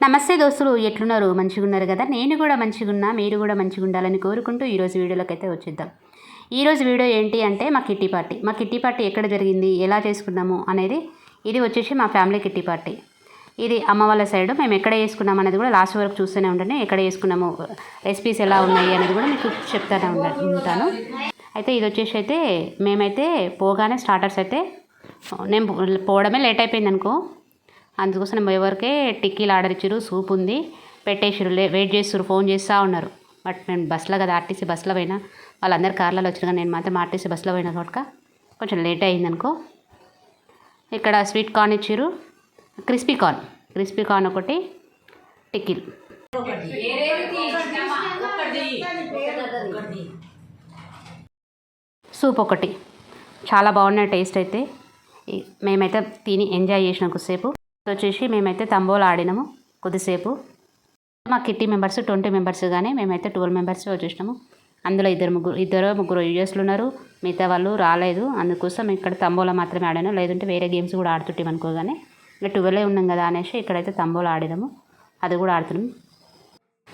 నమస్తే దోస్తులు ఎట్లున్నారు? మంచిగా ఉన్నారు కదా? నేను కూడా మంచిగున్నా మీరు కూడా మంచిగా ఉండాలని కోరుకుంటూ ఈరోజు వీడియోలోకి అయితే వచ్చేద్దాం. ఈరోజు వీడియో ఏంటి అంటే మా కిట్టి పార్టీ. మా కిట్టి పార్టీ ఎక్కడ జరిగింది ఎలా చేసుకున్నాము అనేది ఇది వచ్చేసి మా ఫ్యామిలీ కిట్టి పార్టీ. ఇది అమ్మ వాళ్ళ సైడ్ మేము ఎక్కడ చేసుకున్నాం అనేది కూడా లాస్ట్ వరకు చూస్తూనే ఉంటాను ఎక్కడ వేసుకున్నాము రెసిపీస్ ఎలా ఉన్నాయి అనేది కూడా మీకు చెప్తానే ఉంటాను. అయితే ఇది వచ్చేసి అయితే మేమైతే పోగానే స్టార్టర్స్ అయితే నేను పో- పోవడమే లేట్ అయిపోయింది అనుకో అందుకోసం ఎవరికే టిక్కీలు ఆర్డర్ ఇచ్చారు సూప్ ఉంది పెట్టేసారు లే వెయిట్ చేస్తారు ఫోన్ చేస్తూ ఉన్నారు. బట్ నేను బస్సులో కదా ఆర్టీసీ బస్సులో పోయినా వాళ్ళందరూ కార్లలో వచ్చారు కానీ నేను మాత్రం ఆర్టీసీ బస్సులో పోయినా కాబట్టి కొంచెం లేట్ అయింది అనుకో ఇక్కడ స్వీట్ కార్న్ ఇచ్చారు క్రిస్పీ కార్న్ క్రిస్పీ కార్న్ ఒకటి టిక్కిల్. సూప్ ఒకటి చాలా బాగున్నాయి టేస్ట్ అయితే. మేమైతే తిని ఎంజాయ్ చేసినాం కొద్దిసేపు. వచ్చేసి మేమైతే తంబోలు ఆడినాము కొద్దిసేపు. మా కిట్టి మెంబర్స్ ట్వంటీ మెంబర్స్ కానీ మేమైతే ట్వెల్వ్ మెంబర్స్ వచ్చేసినాము. అందులో ఇద్దరు ముగ్గురు ఇద్దరు ముగ్గురు యూఎస్లు ఉన్నారు. మిగతా వాళ్ళు రాలేదు. అందుకోసం ఇక్కడ తంబోలా మాత్రమే ఆడాను. లేదంటే వేరే గేమ్స్ కూడా ఆడుతుంటాం అనుకోగానే. ఇంకా ట్వెల్వే ఉన్నాం కదా అనేసి ఇక్కడైతే తంబోలా ఆడినాము. అది కూడా ఆడుతున్నాం.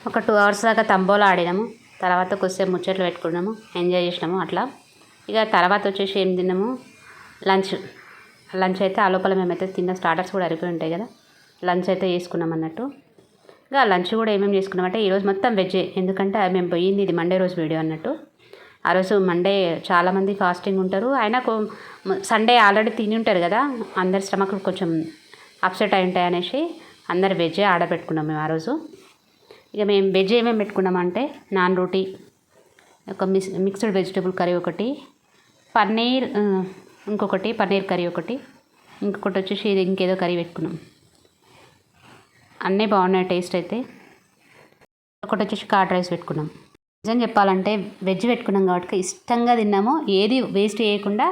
ఒక టూ అవర్స్ దాకా తంబోలా ఆడినాము. తర్వాత కొద్దిసేపు ముచ్చట్లు పెట్టుకున్నాము. ఎంజాయ్ చేసినాము అట్లా. ఇక తర్వాత వచ్చేసి ఏం తిన్నాము? లంచ్. లంచ్ అయితే ఆ లోపల మేమైతే తిన్న స్టార్టర్స్ కూడా అరిపోయి ఉంటాయి కదా. లంచ్ అయితే చేసుకున్నాం అన్నట్టు. ఇక లంచ్ కూడా ఏమేమి చేసుకున్నామంటే ఈరోజు మొత్తం వెజ్జే ఎందుకంటే మేము పోయింది ఇది మండే రోజు వీడియో అన్నట్టు. ఆ రోజు మండే చాలామంది ఫాస్టింగ్ ఉంటారు. అయినా సండే ఆల్రెడీ తిని ఉంటారు కదా. అందరి స్టమక్ కొంచెం అప్సెట్ అయి ఉంటాయి అనేసి అందరు వెజ్జే ఆర్డర్ పెట్టుకున్నాం మేము ఆ రోజు. ఇక మేము వెజ్ ఏమేమి పెట్టుకున్నామంటే నాన్ రోటీ ఒక మిక్స్ మిక్స్డ్ వెజిటబుల్ కర్రీ ఒకటి పన్నీర్ ఇంకొకటి పన్నీర్ కర్రీ ఒకటి. ఇంకొకటి వచ్చేసి ఇది ఇంకేదో కర్రీ పెట్టుకున్నాం. అన్నీ బాగున్నాయి టేస్ట్ అయితే. ఒకటి వచ్చేసి కార్డ్ రైస్ పెట్టుకున్నాం. నిజం చెప్పాలంటే వెజ్ పెట్టుకున్నాం కాబట్టి ఇష్టంగా తిన్నాము. ఏది వేస్ట్ చేయకుండా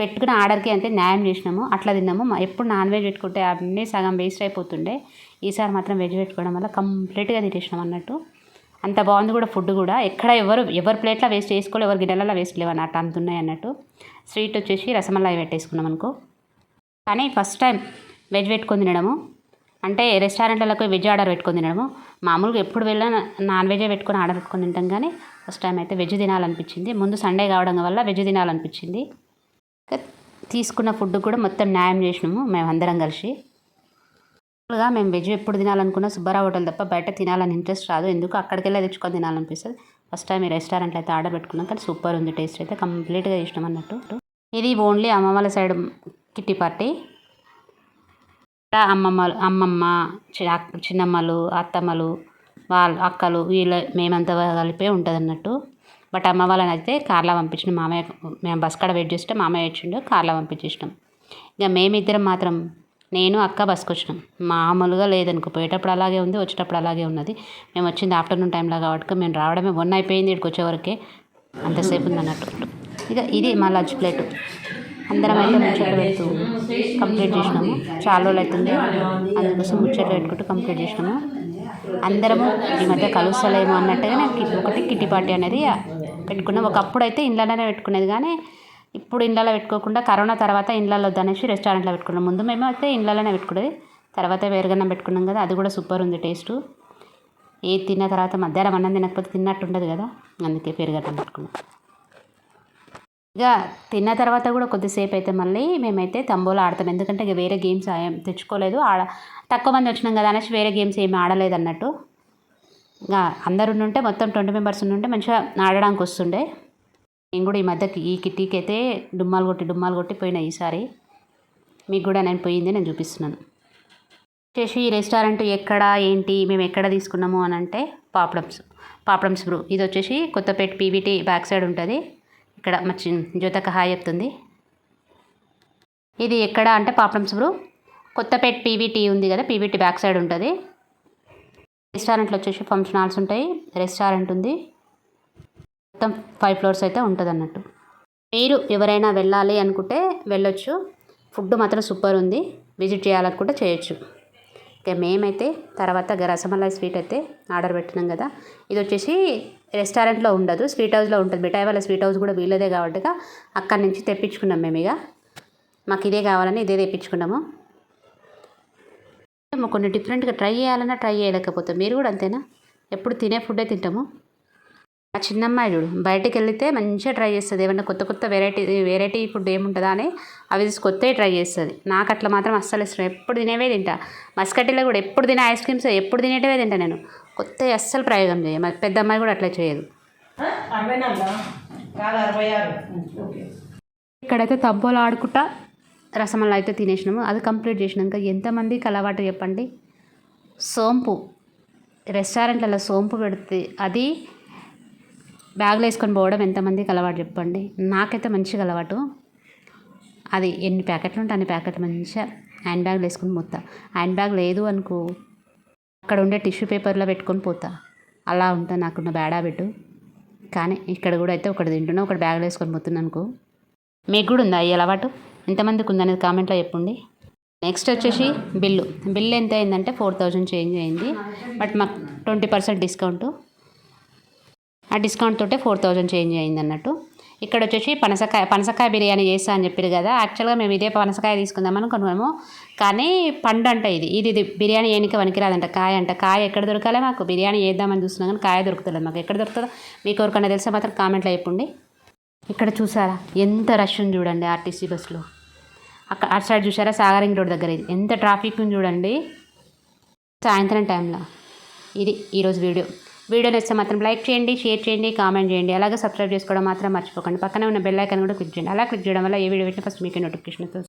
పెట్టుకున్న ఆర్డర్కి అంతే న్యాయం చేసినాము. అట్లా తిన్నాము. ఎప్పుడు నాన్ వెజ్ పెట్టుకుంటే అన్నీ సగం వేస్ట్ అయిపోతుండే. ఈసారి మాత్రం వెజ్ పెట్టుకోవడం వల్ల కంప్లీట్గా తినేసినాం అన్నట్టు. అంత బాగుంది కూడా ఫుడ్ కూడా. ఎక్కడ ఎవరు ఎవరు ప్లేట్లో వేస్ట్ చేసుకోవాలి ఎవరి గిన్నెలలో వేస్ట్ లేవు అన్నట్టు అంత ఉన్నాయి అన్నట్టు. స్వీట్ వచ్చేసి రసమలాయి పెట్టేసుకున్నాం అనుకో. కానీ ఫస్ట్ టైం వెజ్ పెట్టుకొని తినడము. అంటే రెస్టారెంట్లకు వెజ్ ఆర్డర్ పెట్టుకొని తినడము. మామూలుగా ఎప్పుడు వెళ్ళినా నాన్ వెజే పెట్టుకొని ఆర్డర్ పెట్టుకొని తింటాం కానీ ఫస్ట్ టైం అయితే వెజ్ తినాలనిపించింది. ముందు సండే కావడం వల్ల వెజ్ తినాలనిపించింది. తీసుకున్న ఫుడ్ కూడా మొత్తం న్యాయం చేసినాము మేము అందరం కలిసి. మామూలుగా మేము వెజ్ ఎప్పుడు తినాలనుకున్నా సుబ్బారావు హోటల్ తప్ప బయట తినాలని ఇంట్రెస్ట్ రాదు. ఎందుకు? అక్కడికి వెళ్ళి తెచ్చుకొని తినాలనిపిస్తుంది. ఫస్ట్ టైం ఈ రెస్టారెంట్లో అయితే ఆర్డర్ పెట్టుకున్నాం కానీ సూపర్ ఉంది టేస్ట్ అయితే కంప్లీట్గా ఇష్టం అన్నట్టు. ఇది ఓన్లీ అమ్మ వాళ్ళ సైడ్ కిట్టి పార్టీ. ఇక్కడ అమ్మమ్మ అమ్మమ్మ చి- చిన్నమ్మలు అత్తమ్మలు వాళ్ళ అక్కలు వీళ్ళ మేమంతా కలిపే ఉంటుంది అన్నట్టు. బట్ అమ్మ వాళ్ళని అయితే కార్లో పంపించిన మామయ్య మేము బస్ కాడ వెయిట్ చేస్తే మామయ్య వచ్చిండు కార్లో పంపించేసినాం. ఇక మేమిద్దరం మాత్రం నేను అక్క బస్కి వచ్చినాం. మామూలుగా లేదనుకో పోయేటప్పుడు అలాగే ఉంది వచ్చేటప్పుడు అలాగే ఉన్నది. మేము వచ్చింది ఆఫ్టర్నూన్ టైంలో కాబట్టి మేము రావడమే వన్ అయిపోయింది ఇక్కడికి వచ్చేవరకే అంతసేపు ఉంది అన్నట్టు. ఇక ఇది మా లంచ్ ప్లేట్ అందరం అయితే ముచ్చట్లు పెడుతూ కంప్లీట్ చేసినాము. చాలా రోజులు అవుతుంది. అందుకోసం ముచ్చట్లు పెట్టుకుంటూ కంప్లీట్ చేసినాము. అందరము ఈ మధ్య కలుస్తలేము అన్నట్టుగా నేను ఒకటి కిట్టి పార్టీ అనేది పెట్టుకున్నాం. ఒకప్పుడు అయితే ఇండ్లలోనే పెట్టుకునేది కానీ ఇప్పుడు ఇండ్లలో పెట్టుకోకుండా కరోనా తర్వాత ఇండ్లలో వద్దనేసి రెస్టారెంట్లో పెట్టుకున్నాం. ముందు మేము అయితే ఇండ్లలోనే పెట్టుకునేది. తర్వాత వేరుగన్నం పెట్టుకున్నాం కదా అది కూడా సూపర్ ఉంది టేస్ట్. ఏది తిన్న తర్వాత మధ్యాహ్నం అన్నం తినకపోతే తిన్నట్టు ఉండదు కదా అందుకే పెరుగన్నం పెట్టుకున్నాం. ఇక తిన్న తర్వాత కూడా కొద్దిసేపు అయితే మళ్ళీ మేమైతే తంబోలా ఆడతాం. ఎందుకంటే ఇక వేరే గేమ్స్ ఏం తెచ్చుకోలేదు. ఆడ తక్కువ మంది వచ్చినాం కదా అనేసి వేరే గేమ్స్ ఏమి ఆడలేదు అన్నట్టు. ఇక అందరు ఉంటే మొత్తం ట్వంటీ మెంబర్స్ ఉంటే మంచిగా ఆడడానికి వస్తుండే. నేను కూడా ఈ మధ్యకి ఈ కిట్టీకి అయితే డుమ్మాలు కొట్టి డుమ్మాలు కొట్టి పోయినా ఈసారి. మీకు కూడా నేను పోయింది నేను చూపిస్తున్నాను. వచ్చేసి ఈ రెస్టారెంట్ ఎక్కడ ఏంటి మేము ఎక్కడ తీసుకున్నాము అని అంటే పాపడమ్స్ పాపడమ్స్ బ్రూ. ఇది వచ్చేసి కొత్తపేట పీవీటీ బ్యాక్ సైడ్ ఉంటుంది. ఇక్కడ మా చిన్ జ్యోతక హాయ్ చెప్తుంది. ఇది ఎక్కడ అంటే పాపడమ్స్ బ్రూ. కొత్తపేట పీవీటీ ఉంది కదా పీవీటీ బ్యాక్ సైడ్ ఉంటుంది. రెస్టారెంట్లో వచ్చేసి ఫంక్షన్ హాల్స్ ఉంటాయి రెస్టారెంట్ ఉంది. మొత్తం ఫైవ్ ఫ్లోర్స్ అయితే ఉంటుంది అన్నట్టు మీరు ఎవరైనా వెళ్ళాలి అనుకుంటే వెళ్ళొచ్చు. ఫుడ్ మాత్రం సూపర్ ఉంది. విజిట్ చేయాలనుకుంటే చేయొచ్చు. ఇక మేమైతే తర్వాత రసమలై స్వీట్ అయితే ఆర్డర్ పెట్టినాం కదా. ఇది వచ్చేసి రెస్టారెంట్లో ఉండదు స్వీట్ హౌస్లో ఉంటుంది. మిఠాయి వాళ్ళ స్వీట్ హౌస్ కూడా వీళ్ళదే కాబట్టి అక్కడి నుంచి తెప్పించుకున్నాం మేము ఇక. మాకు ఇదే కావాలని ఇదే తెప్పించుకున్నాము. కొన్ని డిఫరెంట్గా ట్రై చేయాలన్నా ట్రై చేయలేకపోతాం. మీరు కూడా అంతేనా? ఎప్పుడు తినే ఫుడ్డే తింటాము. ఆ చిన్నమ్మాయి చూడు బయటకు వెళ్తే మంచిగా ట్రై చేస్తుంది. ఏమన్నా కొత్త కొత్త వెరైటీ వెరైటీ ఫుడ్ ఏముంటుందా అని అవి కొత్తవి ట్రై చేస్తుంది. నాకు అట్లా మాత్రం అస్సలు ఇష్టం. ఎప్పుడు తినేవే తింటా. మస్కటిలో కూడా ఎప్పుడు తినే ఐస్ క్రీమ్స్ ఎప్పుడు తినేటివే తింటా నేను. కొత్తవి అస్సలు ప్రయోగం చేయ పెద్ద అమ్మాయి కూడా అట్లా చేయదు. ఇక్కడైతే తబ్బోలు ఆడుకుంటా. రసమల్లా అయితే తినేసినాము. అది కంప్లీట్ చేసినాక ఎంతమందికి అలవాటు చెప్పండి? సోంపు. రెస్టారెంట్లలో సోంపు పెడితే అది బ్యాగ్లో వేసుకొని పోవడం ఎంతమందికి అలవాటు చెప్పండి. నాకైతే మంచిగా అలవాటు. అది ఎన్ని ప్యాకెట్లు ఉంటే అన్ని ప్యాకెట్లు మంచిగా హ్యాండ్ బ్యాగ్లో వేసుకొని పోతా. హ్యాండ్ బ్యాగ్ లేదు అనుకో అక్కడ ఉండే టిష్యూ పేపర్లో పెట్టుకొని పోతా. అలా ఉంటుంది నాకున్న బ్యాడ్ హ్యాబిట్. కానీ ఇక్కడ కూడా అయితే ఒకటి తింటున్నా ఒకటి బ్యాగ్లో వేసుకొని పోతున్నా అనుకో. మీకు కూడా ఉందా ఈ అలవాటు? ఎంతమందికి ఉందనేది కామెంట్లో చెప్పండి. నెక్స్ట్ వచ్చేసి బిల్లు. బిల్ ఎంత అయిందంటే ఫోర్ థౌజండ్ చేంజ్ అయింది. బట్ మాకు ట్వంటీ పర్సెంట్ డిస్కౌంట్. ఆ డిస్కౌంట్ తోటే ఫోర్ థౌజండ్ చేంజ్ అయింది అన్నట్టు. ఇక్కడ వచ్చేసి పనసకాయ పనసకాయ బిర్యానీ చేస్తా అని చెప్పారు కదా యాక్చువల్గా మేము ఇదే పనసకాయ తీసుకుందాం అనుకున్నాము. కానీ పండు అంట ఇది ఇది ఇది బిర్యానీ ఏనికి పనికిరాదంట కాయ అంట కాయ ఎక్కడ దొరకాలి మాకు? బిర్యానీ చేద్దామని చూస్తున్నాం కానీ కాయ దొరుకుతుంది మాకు. ఎక్కడ దొరుకుతుందో మీకు ఎవరికైనా తెలిస్తే మాత్రం కామెంట్లో చెప్పండి. ఇక్కడ చూసారా? ఎంత రష్ ఉంది చూడండి ఆర్టీసీ బస్సులో. అక్కడ అటు సైడ్ చూసారా? సాగరింగ్ రోడ్ దగ్గర ఇది. ఎంత ట్రాఫిక్ ఉంది చూడండి. సాయంత్రం టైంలో ఇది ఈరోజు వీడియో వీడియో నచ్చితే మాత్రం లైక్ చేయండి షేర్ చేయండి కామెంట్ చేయండి. అలాగే సబ్స్క్రైబ్ చేసుకోవడం మాత్రం మర్చిపోకండి. పక్కనే ఉన్న బెల్ ఐకాన్ కూడా క్లిక్ చేయండి. అలా క్లిక్ చేయడం వల్ల ఏ వీడియో పెట్టినా ఫస్ట్ మీకు నోటిఫికేషన్ వస్తుంది.